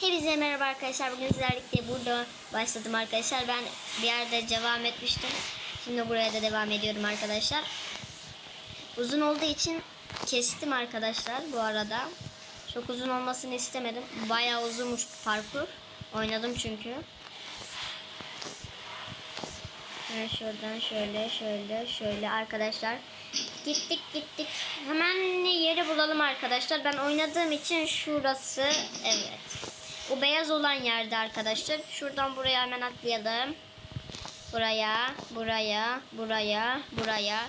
Hepinize merhaba arkadaşlar. Bugün sizlerle burada başladım arkadaşlar. Ben bir yerde devam etmiştim. Şimdi buraya da devam ediyorum arkadaşlar. Uzun olduğu için kestim arkadaşlar bu arada. Çok uzun olmasını istemedim. Bayağı uzunmuş parkur. Oynadım çünkü. Hemen şuradan şöyle şöyle şöyle arkadaşlar. Gittik gittik. Hemen yeri bulalım arkadaşlar. Ben oynadığım için şurası evet. Bu beyaz olan yerde arkadaşlar. Şuradan buraya hemen atlayalım. Buraya, buraya, buraya, buraya.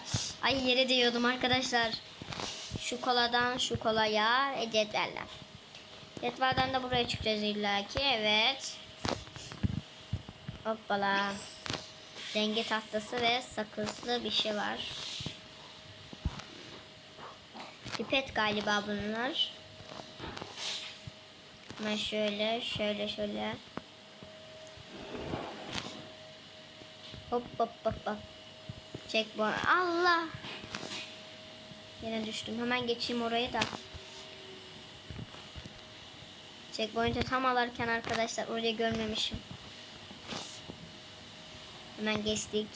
Ay yere diyordum arkadaşlar. Şu koladan şu kolaya ve cetveller. Cetvelden de buraya çıkacağız illaki. Evet. Hoppala. Denge tahtası ve sakızlı bir şey var. Pipet galiba bunlar. Hemen şöyle, şöyle, şöyle. Hop hop hop hop. Çek bu. Allah. Yine düştüm. Hemen geçeyim orayı da. Checkpoint'e tam alarken arkadaşlar orayı görmemişim. Hemen geçtik.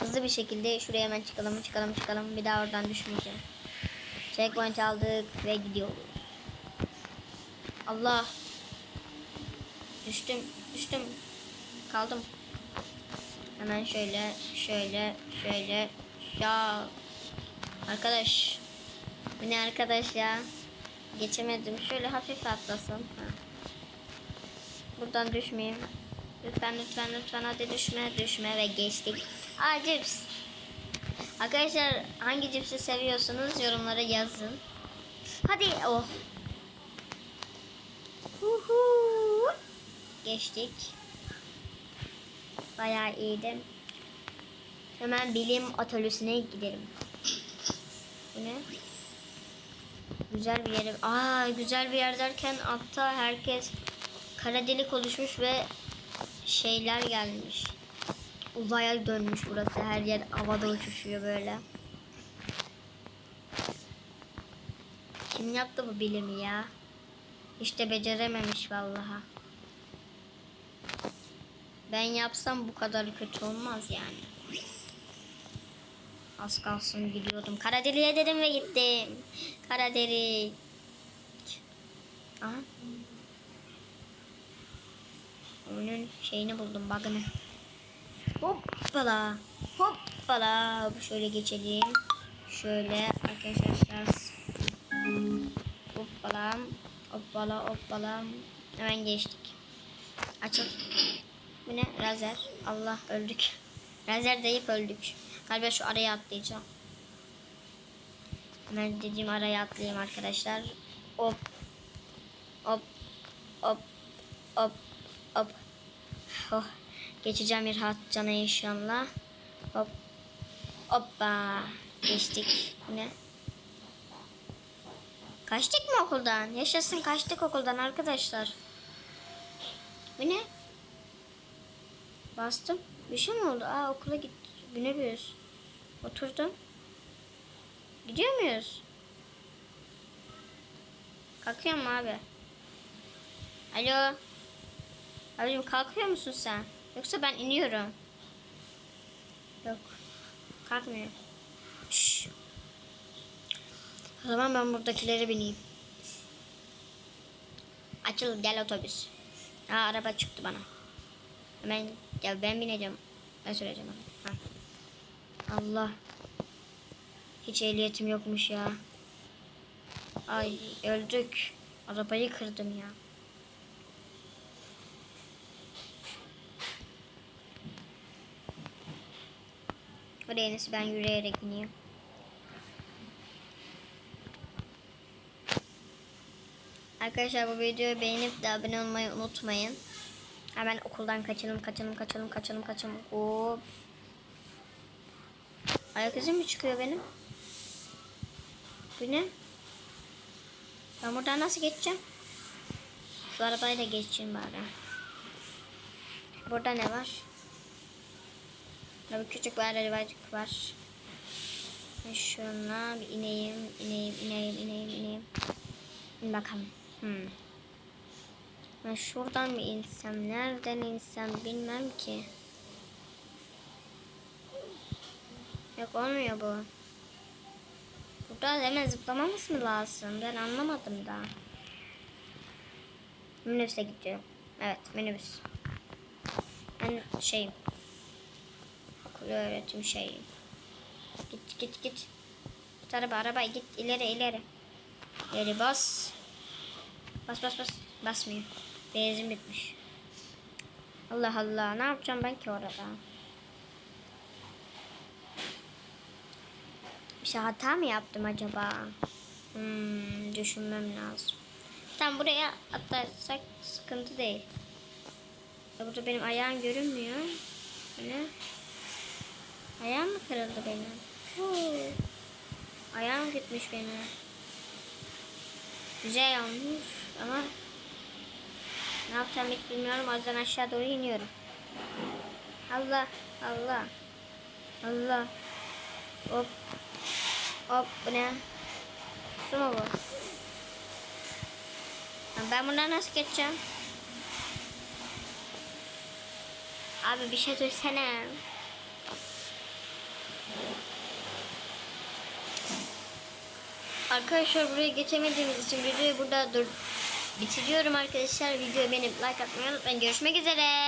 Hızlı bir şekilde şuraya hemen çıkalım, çıkalım, çıkalım. Bir daha oradan düşmeyeceğim. Checkpoint aldık ve gidiyoruz. Allah. Düştüm, düştüm. Kaldım. Hemen şöyle, şöyle, şöyle. Ya. Arkadaş. Bu ne arkadaş ya? Geçemedim. Şöyle hafif atlasın. Ha. Buradan düşmeyeyim. Lütfen lütfen lütfen hadi düşme düşme ve geçtik. Aa cips. Arkadaşlar hangi cipsi seviyorsunuz yorumlara yazın. Hadi oh. Geçtik. Bayağı iyiydi. Hemen bilim atölyesine gidelim. Bu ne? Güzel bir yer. Aa güzel bir yer derken altta herkes kara delik oluşmuş ve şeyler gelmiş. Uzaya dönmüş burası. Her yer havada uçuşuyor böyle. Kim yaptı bu bilimi ya? İşte becerememiş vallaha. Ben yapsam bu kadar kötü olmaz yani. Az kalsın gidiyordum. Kara deliğe dedim ve gittim. Kara delik. Aha. Onun şeyini buldum bug'ını. Hoppala. Hoppala. Şöyle geçelim. Şöyle arkadaşlar. Hoppala. Hoppala hoppala. Hemen geçtik. Açıl. Bu ne? Lazer. Allah öldük. Lazer deyip öldük. Galiba şu araya atlayacağım. Hemen dediğim araya atlayayım arkadaşlar. Hop. Hop. Hop. Hop. Hop. Oh. Geçeceğim bir hat cana inşallah. Hop. Hoppa. Geçtik. Ne? Kaçtık mı okuldan? Yaşasın kaçtık okuldan arkadaşlar. Bu ne? Bastım. Bir şey mi oldu? Aa okula git. Binemiyoruz. Oturdum. Gidiyor muyuz? Kalkıyor mu abi? Alo. Abicim kalkıyor musun sen? Yoksa ben iniyorum. Yok. Kalkmıyor. Şşş. O zaman ben buradakileri bineyim. Açıl gel otobüs. Aa araba çıktı bana. Hemen gel ben bineceğim. Ben süreceğim. Ha. Allah. Hiç ehliyetim yokmuş ya. Ay öldük. Arabayı kırdım ya. Oraya iyisi ben yürüyerek ineyim. Arkadaşlar bu videoyu beğenip de abone olmayı unutmayın. Hemen okuldan kaçalım, kaçalım, kaçalım, kaçalım, kaçalım. Hop. Ayak izim mi çıkıyor benim? Bu ne? Ben buradan nasıl geçeceğim? Şu arabayla geçeyim bari. Burada ne var? Bir küçük bir arabacık var. Şuna bir ineyim, ineyim, ineyim, ineyim, ineyim. İn bakalım. Hmm. Ben şuradan mı insem, nereden insem bilmem ki. Yok olmuyor bu. Burada hemen zıplamamız mı lazım? Ben anlamadım da. Minibüse gidiyorum. Evet minibüs. Ben şeyim. Okul öğretim şeyim. Git git git. Git araba araba git ileri ileri. İleri bas. Bas bas bas. Basmıyor. Benzin bitmiş. Allah Allah ne yapacağım ben ki orada? Bir şey hata mı yaptım acaba? Hmm, düşünmem lazım. Tam buraya atlarsak sıkıntı değil. Ya burada benim ayağım görünmüyor. Ne? Ayağım mı kırıldı benim? Ayağım gitmiş benim. Güzel olmuş ama ne yapacağım hiç bilmiyorum. O yüzden aşağı doğru iniyorum. Allah Allah Allah Hop Hop bu ne? Su mu bu? Ben bundan nasıl geçeceğim? Abi bir şey söylesene. Arkadaşlar buraya geçemediğimiz için videoyu burada dur bitiriyorum arkadaşlar. Videoyu beğenip like atmayı unutmayın. Görüşmek üzere.